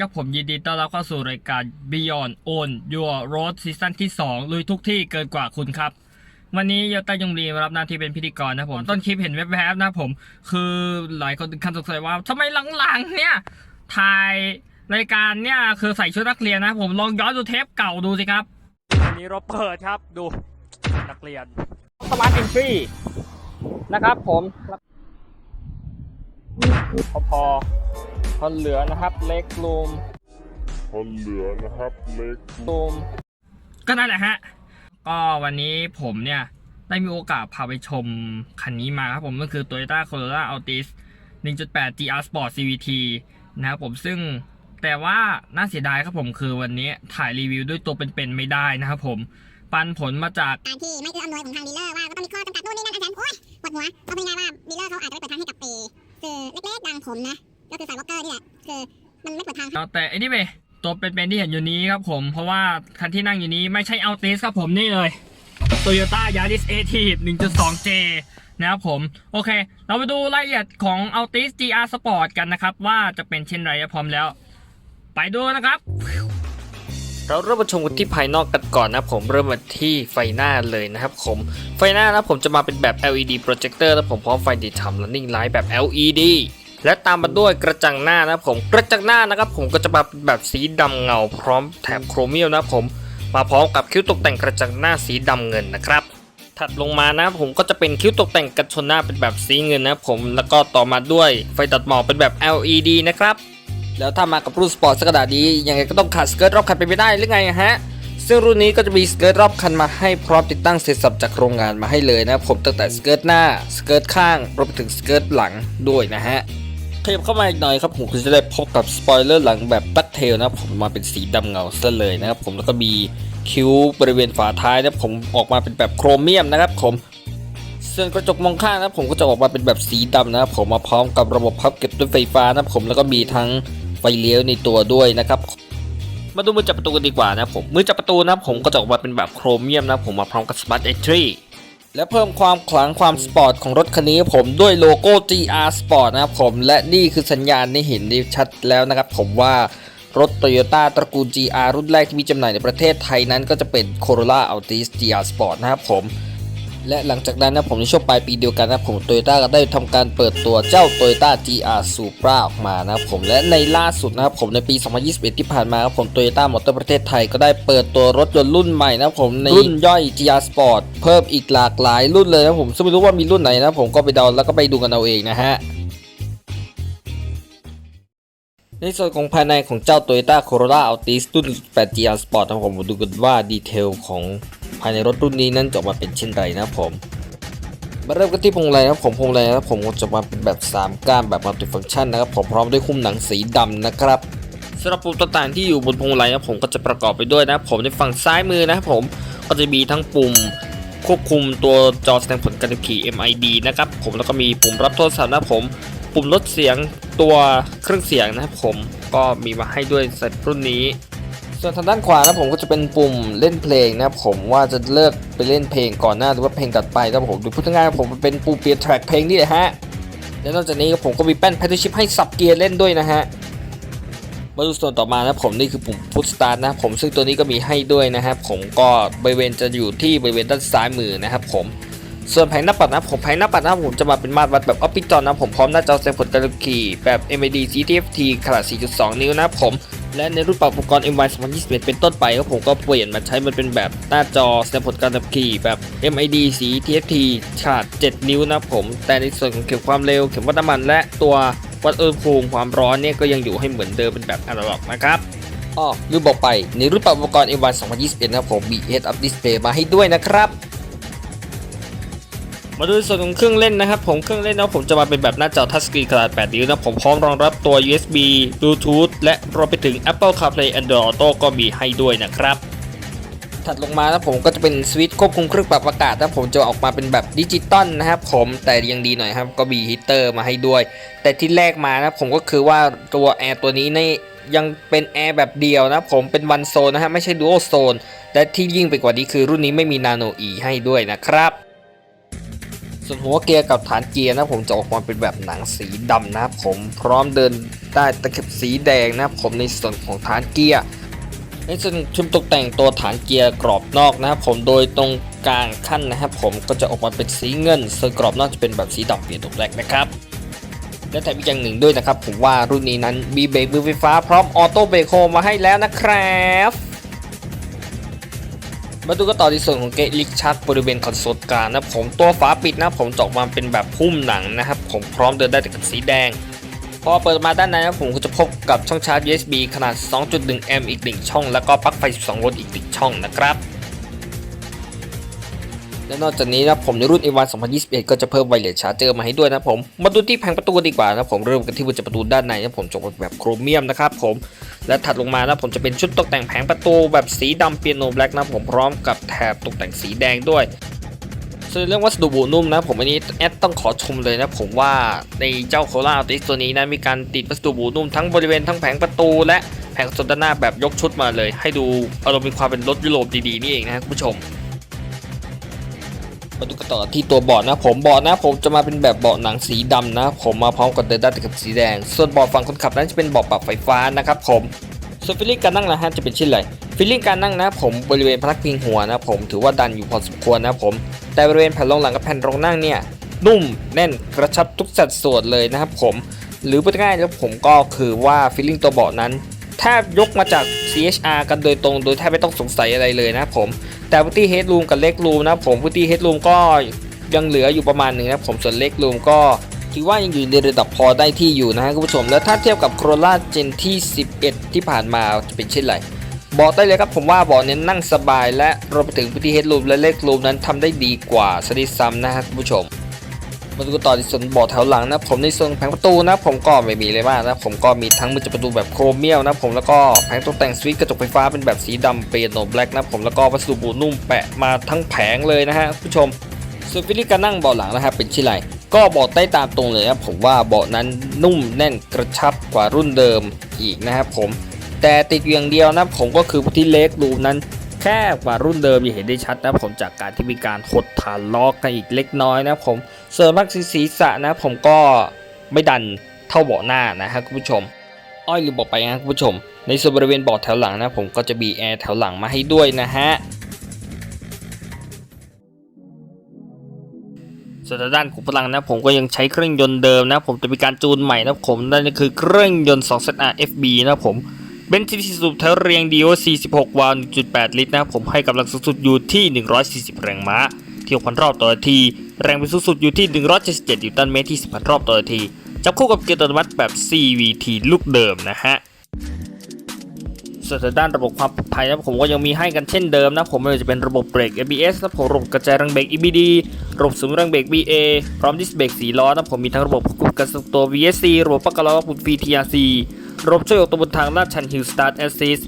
ครับผมยินดีต้อนรับเข้าสู่รายการ Beyond On Your Road ซีซั่นที่ 2 ลุยทุกที่เกินกว่าคุณครับ วันนี้โยต้ายงรีมารับหน้าที่เป็นพิธีกรนะผม ต้นคลิปเห็นแวบๆนะผม คือหลายคนถึงขั้นสงสัยว่าทำไมหลังๆเนี่ยถ่ายรายการเนี่ยคือใส่ชุดนักเรียนนะผมลองย้อนดูเทปเก่าดูสิครับวันนี้เราเปิดครับดูนักเรียนสมาร์ทอินฟรีนะครับผมพอ พอพอเหลือนะครับเล็กรูมคนเหลือนะครับ เล็กตูมก็นั่นแหละฮะ ก็วันนี้ผมเนี่ยได้มีโอกาสพาไปชมคันนี้มาครับผมก็คือ Toyota Corolla Altis 1.8 GR Sport CVT นะครับผมซึ่งแต่ว่าน่าเสียดายครับผมคือวันนี้ถ่ายรีวิวด้วยตัวเป็นๆไม่ได้นะครับผมปันผลมาจากการที่ไม่เอื้ออำนวยของทางดีลเลอร์ว่าก็ต้องมีข้อจำกัดนู่นนี่นั่นอาจารย์โอ๊ยปวดหัวเอาเป็นไงว่าดีลเลอร์เขาอาจจะไม่เปิดทางให้กับปีคือเล็กๆดังผมนะก็ คือสายวอลเกอร์นี่แหละคือมันไม่เปิดทางแต่อันนี้เว้ยตัวเป็นๆที่เห็นอยู่นี้ครับผม เพราะว่าคันที่นั่งอยู่นี้ไม่ใช่ Altis ครับผมนี่เลย Toyota Yaris Active 1.2J นะครับผม โอเค เราไปดูรายละเอียดของ Altis GR Sport กันนะครับ ว่าจะเป็นเช่นไรพร้อมแล้ว ไปดูนะครับ เราเริ่มมาชมกันที่ภายนอกกันก่อนนะผมเริ่มมาที่ไฟหน้าเลยนะครับผม ไฟหน้านะผมจะมาเป็นแบบ LED projector และผมพร้อมไฟดีทำ running light แบบ LED และตามมาด้วยกระจังหน้านะผมกระจังหน้านะครับผมก็จะมาเป็นแบบสีดำเงาพร้อมแถบโครเมียมนะผมมาพร้อมกับคิ้วตกแต่งกระจังหน้าสีดำเงินนะครับถัดลงมานะผมก็จะเป็นคิ้วตกแต่งกันชนหน้าเป็นแบบสีเงินนะผมแล้วก็ต่อมาด้วยไฟตัดหมอกเป็นแบบ LED นะครับแล้วถ้ามากับรุ่นสปอร์ตสกขนาดียังไงก็ต้องขาดสเกิร์ตรอบคันไปไม่ได้หรือไงฮะซึ่งรุ่นนี้ก็จะมีสเกิร์ตรอบคันมาให้พร้อมติดตั้งเสร็จสับจากโรงงานมาให้เลยนะผมตั้งแต่สเกิร์ตหน้าสเกิร์ตข้างรวมไปถึงสเกิร์ตหลังด้วยนะฮะ ขยับเข้ามาอีกหน่อยครับผมก็จะได้พบกับสปอยเลอร์หลังแบบบัคเทลนะผมมาเป็นสีดำเงาซะเลยนะครับผมแล้วก็มีคิ้วบริเวณฝาท้ายนะผมออกมาเป็นแบบโครเมียมนะครับผมส่วนกระจกมองข้างนะผมก็จะออกมาเป็นแบบสีดำนะครับผมมาพร้อมกับระบบพับเก็บด้วยไฟฟ้านะผมแล้วก็มีทั้งไฟเลี้ยวในตัวด้วยนะครับมาดูมือจับประตูกันดีกว่านะผมมือจับประตูนะผมก็จะออกมาเป็นแบบโครเมียมนะผมมาพร้อมกับ Smart Entry และเพิ่มความขลังความสปอร์ตของรถคันนี้ผมด้วยโลโก้ GR Sport นะครับผมและนี่คือสัญญาณที่เห็นได้ชัดแล้วนะครับผมว่ารถ Toyota ตระกูล GR รุ่นแรกที่มีจำหน่ายในประเทศไทยนั้นก็จะเป็น Corolla Altis GR Sport นะครับผม และหลังจากนั้นนะผมในช่วงปลายปีเดียวกันนะผมโตโยต้าก็ได้ทำการเปิดตัวเจ้า Toyota GR Supra ออกมานะครับผมและในล่าสุดนะครับผมในปี 2021 ที่ผ่านมาครับผม Toyota มอเตอร์ประเทศไทยก็ได้เปิดตัวรถยนต์รุ่นใหม่นะครับผมในรุ่นย่อย GR Sport เพิ่มอีกหลากหลายรุ่นเลยนะผมซึ่งไม่รู้ว่ามีรุ่นไหนนะผมก็ไปเดาแล้วก็ไปดูกันเอาเองนะฮะ ในส่วนของภายในของเจ้า Toyota Corolla Altis รุ่น 8 GR Sport นะครับผมดูกันว่าดีเทลของภายในรถรุ่นนี้นั้นจะออกมาเป็นเช่นไรนะครับผมมาเริ่มกันที่พวงมาลัยนะครับผมพวงมาลัยนะครับผมจะมาเป็นแบบ 3 ก้านแบบมัลติฟัง c t ชันนะครับผมพร้อมด้วยหุ้มหนังสีดำนะครับสำหรับปุ่มต่างๆที่อยู่บนพวงมาลัยนะครับผมก็จะประกอบไปด้วยนะครับผมในฝั่งซ้ายมือนะครับผมก็จะมีทั้งปุ่มควบคุมตัวจอแสดงผลการขับขี่ MID นะครับผมแล้วก็มีปุ่มรับโทรศัพท์นะครับผม ปุ่มลดเสียงตัวเครื่องเสียงนะครับผมก็มีมาให้ด้วยเซตรุ่นนี้ ส่วนทางด้านขวานะผมก็จะเป็นปุ่มเล่นเพลงนะครับผมว่าจะเลิกไปเล่นเพลงก่อนหน้าหรือว่าเพลงตัดไปนะครับผมดูพูดง่ายๆผมเป็นปุ่มเปลี่ยนแทร็กเพลงนี่แหละฮะและนอกจากนี้ผมก็มีแป้นแพทชิพให้สับเกียร์เล่นด้วยนะฮะมาดูส่วนต่อมานะผมนี่คือปุ่มพุทสตาร์ทนะผมซึ่งตัวนี้ก็มีให้ด้วยนะครับผมก็บริเวณจะอยู่ที่บริเวณด้านซ้ายมือนะครับผม ส่วนแผงหน้าปัดนะผมแผงหน้าปัดนะผมจะมาเป็นมาตรวัดแบบออฟฟิศจอนะผมพร้อมหน้าจอแสดงผลการขับขี่แบบ MID GTFT ขนาด 4.2 นิ้วนะผมและในรุ่นปรับอุปกรณ์ MY 2021 เป็นต้นไปก็ผมก็เปลี่ยนมาใช้มันเป็นแบบหน้าจอแสดงผลการขับขี่แบบ MID สี TFT ขนาด 7 นิ้วนะผม แต่ในส่วนของเข็มความเร็ว เข็มวัดน้ำมันและตัววัดอุณหภูมิความร้อนเนี่ยก็ยังอยู่ให้เหมือนเดิมเป็นแบบอนาล็อกนะครับอ้อลืมบอกไปในรุ่นปรับอุปกรณ์ MY 2021 นะผมมี Head Up Display มาให้ด้วยนะครับ มาดูส่วนของเครื่องเล่นนะครับ ผมเครื่องเล่นนะผมจะมาเป็นแบบหน้าจอทัชสกรีนขนาด 8 นิ้วนะผมพร้อมรองรับตัว USB Bluetooth และรวมไปถึง Apple CarPlay Android Auto ก็มีให้ด้วยนะครับถัดลงมานะผมก็จะเป็นสวิตช์ควบคุมเครื่องปรับอากาศนะผมจะออกมาเป็นแบบดิจิตอลนะครับผมแต่ยังดีหน่อยครับก็มีฮีเตอร์มาให้ด้วย แต่ที่แรกมานะผมก็คือว่าตัวแอร์ตัวนี้ในยังเป็นแอร์แบบเดียวนะผมเป็นวันโซนนะฮะไม่ใช่ดูโอโซนและที่ยิ่งไปกว่านี้คือรุ่นนี้ไม่มีนาโนอีให้ด้วยนะครับ ส่วนหัวเกียร์กับฐานเกียร์นะผมจะออกมาเป็นแบบหนังสีดำนะครับผมพร้อมเดินได้ตะเข็บสีแดงนะครับผมในส่วนของฐานเกียร์ในส่วนชุมตกแต่งตัวฐานเกียร์กรอบนอกนะครับผมโดยตรงกลางขั้นนะครับผมก็จะออกมาเป็นสีเงิน ส่วนกรอบนอกจะเป็นแบบสีดำเปลี่ยนตกแรกนะครับและแถมอีกอย่างหนึ่งด้วยนะครับผมว่ารุ่นนี้นั้นมีเบรกมือไฟฟ้าพร้อมออโต้เบรกโฮมาให้แล้วนะครับ มาดูกันต่อที่ส่วนของเกตลิกชักบริเวณคอนโซลกลางนะผมตัวฝาปิดนะผมจอกมาเป็นแบบพุ่มหนังนะครับ ผมพร้อมเดินได้แต่กับสีแดง พอเปิดมาด้านในนะผมก็จะพบกับช่องชาร์จ USB ขนาด 2.1 แอมป์อีก 1 ช่อง แล้วก็ปลั๊กไฟ 12 โวลต์อีก 1 ช่องนะครับและนอกจากนี้นะผมในรุ่น A1 2021 ก็จะเพิ่มไวเลสชาร์เจอร์มาให้ด้วยนะผม มาดูที่แผงประตูกันดีกว่านะผมเริ่มกันที่บนประตูด้านในนะผมจะเป็นแบบโครเมียมนะครับผม และถัดลงมานะผมจะเป็นชุดตกแต่งแผงประตูแบบสีดำเปียโนแบล็กนะผมพร้อมกับแถบตกแต่งสีแดงด้วยส่วนเรื่องวัสดุบูนุ่มนะผมอันนี้แอดต้องขอชมเลยนะผมว่าในเจ้าโคล่าอัลติสตัวนี้นะมีการติดวัสดุบูนุ่มทั้งบริเวณทั้งแผงประตู และแผงโซนด้านหน้าแบบยกชุดมาเลย ให้ดูอารมณ์มีความเป็นรถยุโรปดีๆนี่เองนะครับคุณผู้ชม มาดูกันต่อที่ตัวเบาะนะผมเบาะนะผมจะมาเป็นแบบเบาะหนังสีดำนะผมมาพร้อมกับเดินด้านกับสีแดง ส่วนเบาะฝั่งคนขับนั้นจะเป็นเบาะปรับไฟฟ้านะครับผมส่วนฟิลลิ่งการนั่งนะฮะจะเป็นเช่นไรฟิลลิ่งการนั่งนะผมบริเวณพนักพิงหัวนะผมถือว่าดันอยู่พอสมควรนะผมแต่บริเวณแผ่นรองหลังกับแผ่นรองนั่งเนี่ยนุ่มแน่นกระชับทุกสัดส่วนเลยนะครับผมหรือพูดง่ายๆแล้วผมก็คือว่าฟิลลิ่งตัวเบาะนั้นแทบยกมาจาก CHR กันโดยตรง โดยแทบไม่ต้องสงสัยอะไรเลยนะครับผม แต่พื้นที่ headroom กับ leg room นะผมพื้นที่ headroom ก็ยังเหลืออยู่ประมาณหนึ่งนะผมส่วน leg room ก็คิดว่ายังอยู่ในระดับพอได้ที่อยู่นะฮะคุณผู้ชม แล้วถ้าเทียบกับโครล่าเจนที่ 11 ที่ผ่านมาจะเป็นเช่นไรบอกได้เลยครับผมว่าบอกเน้นนั่งสบายและรวมไปถึงพื้นที่ headroom และ leg room นั้นทำได้ดีกว่าสุดซ้ำนะฮะคุณผู้ชม มาดูกันต่อในส่วนเบาะแถวหลังนะผมในส่วนแผงประตูนะผมก็ไม่มีเลยมากนะผมก็มีทั้งมือจับประตูแบบโครเมียมนะผมแล้วก็แผงตกแต่งสวิตช์กระจกไฟฟ้าเป็นแบบสีดำเปียโนแบล็กนะผมแล้วก็วัสดุบูนุ่มแปะมาทั้งแผงเลยนะฮะผู้ชมส่วนฟิลลิ่การนั่งเบาะหลังนะครับเป็นชิ้นไรก็บอกได้ตามตรงเลยนะผมว่าเบาะนั้นนุ่มแน่นกระชับกว่ารุ่นเดิมอีกนะครับผมแต่ติดอยู่อย่างเดียวนะผมก็คือที่เล็กรูนั้น แค่กว่ารุ่นเดิมอย่าเห็นได้ชัดนะผมจากการที่มีการหดฐานล้อกกันอีกเล็กน้อยนะผมส่วนมากศีรษะนะผมก็ไม่ดันเท่าเบาะหน้านะฮะคุณผู้ชม อ้อยลืมบอกไปนะคุณผู้ชม ในส่วนบริเวณเบาะแถวหลังนะผมก็จะมีแอร์แถวหลังมาให้ด้วยนะฮะส่วนด้านขุมพลังนะผมก็ยังใช้เครื่องยนต์เดิมนะผมจะมีการจูนใหม่นะผมนั่นก็คือเครื่องยนต์ 2ZR FB นะผม เป็นที่สูบแถวเรียงดีโอ46 วาล์ว1.8 ลิตรนะผมให้กำลังสูงสุดอยู่ที่ 140 แรงม้า เที่ยวพันรอบต่อนาที แรงบินสูงสุดอยู่ที่ 177 นิวตันเมตรที่ 10 พันรอบต่อนาที จับคู่กับเกียร์อัตโนมัติแบบ CVT ลูกเดิมนะฮะส่วนด้านระบบความปลอดภัยนะผมก็ยังมีให้กันเช่นเดิมนะผมไม่ว่าจะเป็นระบบเบรก ABS นะผมระบบกระจายแรงเบรก EBD ระบบสูงแรงเบรก BA พร้อมดิสเบรก4ล้อนะผมมีทั้งระบบควบคุมการทรงตัว VSC ระบบปักกะล้อปุ่น VTRC ระบบช่วยออกตัวบนทางลาดชันฮิลสตาร์ทแอสซิส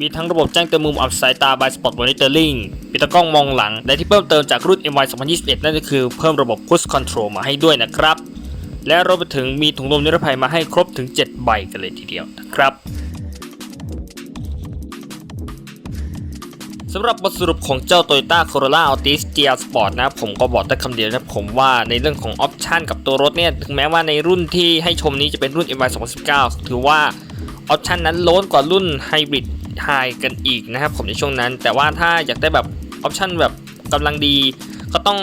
มีทั้งระบบแจ้งเตือนมุมอับสายตาไบสปอตวอลิเตอร์ลิงมีตากล้องมองหลัง และที่เพิ่มเติมจากรุ่น MY 2021 นั่นก็คือเพิ่มระบบ Cruise Control มาให้ด้วยนะครับ และรวมไปถึงมีถุงลมนิรภัยมาให้ครบถึง 7 ใบกันเลยทีเดียวนะครับ สำหรับบทสรุปของเจ้า Toyota Corolla Altis GR Sport นะผมก็บอกได้คำเดียวนะผมว่าในเรื่องของออปชันกับตัวรถเนี่ยถึงแม้ว่าในรุ่นที่ให้ชมนี้จะเป็นรุ่น MY 2019 ถือว่าออปชันนั้นล้นกว่ารุ่น Hybrid High กันอีกนะครับผมในช่วงนั้น แต่ว่าถ้าอยากได้แบบออปชันแบบกำลังดี ก็ต้อง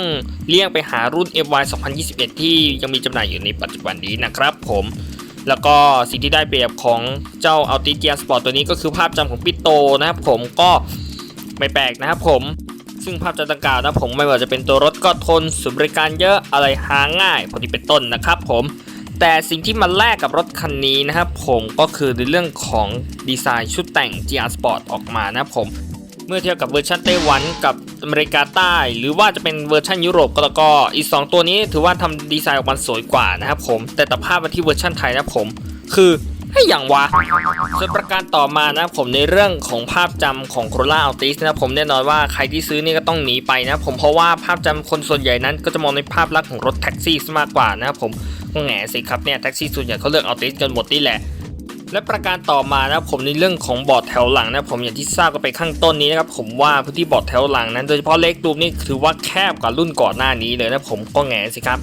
เลี่ยงไปหารุ่น MY 2021 ที่ยังมีจำหน่ายอยู่ในปัจจุบันนี้นะครับผมแล้วก็สิ่งที่ได้เปรียบของเจ้า Altis GR Sport ตัวนี้ก็คือภาพจำของปิโตนะครับผมก็ ไม่แปลกนะครับผม ซึ่งภาพจำดังกล่าวนะผมไม่ว่าจะเป็นตัวรถก็ทนสุบริการเยอะอะไรหาง่ายพอดีเป็นต้นนะครับผมแต่สิ่งที่มันแลกกับรถคันนี้นะครับผมก็คือในเรื่องของดีไซน์ชุดแต่ง GR Sport ออกมานะครับผมเมื่อเทียบกับเวอร์ชันไต้หวันกับอเมริกาใต้ หรือว่าจะเป็นเวอร์ชันยุโรปก็แล้วก็อีก 2 ตัวนี้ถือว่าทำดีไซน์ออกมาสวยกว่านะครับผมแต่ตัดภาพมาที่เวอร์ชันไทยนะครับผม คือ ให้อย่างวะส่วนประการต่อมานะผมในเรื่องของภาพจำของ Corolla Altis นะผมแน่นอนว่าใครที่ซื้อนี่ก็ต้องหนีไปนะผมเพราะว่าภาพจำคนส่วนใหญ่นั้นก็จะมองในภาพลักษณ์ของรถแท็กซี่ซะมากกว่านะผมก็แหงสิครับเนี่ยแท็กซี่ส่วนใหญ่เขาเลือก Altis กันหมดนี่แหละและประการต่อมานะผมในเรื่องของบอร์ดแถวหลังนะผมอย่างที่ทราบกันไปข้างต้นนี้นะครับผมว่าพื้นที่บอร์ดแถวหลังนั้นโดยเฉพาะเล็กตูมนี่ถือว่าแคบกว่ารุ่นก่อนหน้านี้เลยนะผมก็แหงสิครับ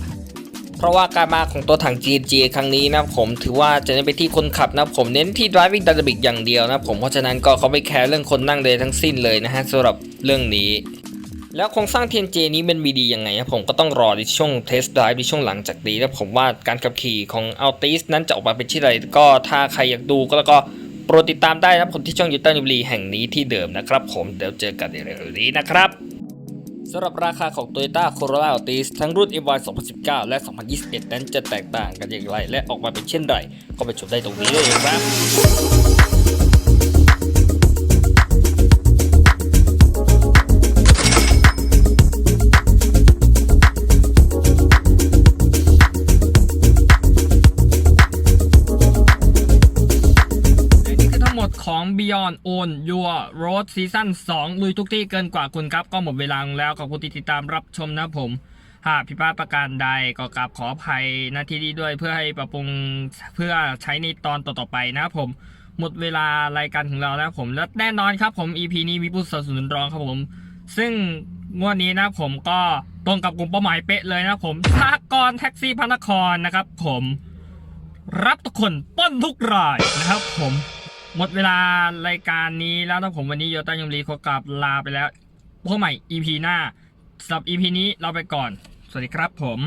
เพราะว่าการมาของตัวถัง GNG ครั้งนี้นะผมถือว่าจะเน้นไปที่คนขับนะผมเน้นที่ driving dynamic อย่างเดียวนะผมเพราะฉะนั้นก็เขาไม่แคร์เรื่องคนนั่งเลยทั้งสิ้นเลยนะฮะสำหรับเรื่องนี้ แล้วโครงสร้าง TNJ นี้มันมีดียังไงครับผมก็ต้องรอในช่วง test drive ในช่วงหลังจากนี้นะผมว่าการขับขี่ของ Altis นั้นจะออกมาเป็นเช่นไรก็ถ้าใครอยากดูก็แล้วก็โปรดติดตามได้นะครับผมที่ช่องยูทูบนิบลีแห่งนี้ที่เดิมนะครับผมเดี๋ยวเจอกันในเร็วๆนี้นะครับ สำหรับราคาของ Toyota Corolla Altis ทั้งรุ่น MY 2019 และ 2021 นั้นจะแตกต่างกันอย่างไร และออกมาเป็นเช่นไร ก็ไปชมได้ตรงนี้เลยครับ ดของ Beyond Own Your Road Season 2 ลุยทุกที่เกินกว่าคุณครับ ก็หมดเวลาลงแล้ว ขอบคุณที่ติดตามรับชมนะผม หากผิดพลาดประการใดก็กราบขออภัยนาทีนี้ด้วยเพื่อให้ปรับปรุงเพื่อใช้ในตอนต่อๆไปนะครับผม หมดเวลารายการของเรานะครับผม และแน่นอนครับผม EP นี้มีผู้สนับสนุนรองครับผม ซึ่งงวดนี้นะผมก็ตรงกับกลุ่มเป้าหมายเป๊ะเลยนะผมสากรณ์แท็กซี่พระนครนะครับ ผม รับทุกคนป้นทุกรายนะครับผม หมดเวลารายการนี้แล้วนะผมวันนี้โยต้ายมรีขอกลับลาไปแล้วพบใหม่ EP หน้าสำหรับ EP นี้เราไปก่อน สวัสดีครับผม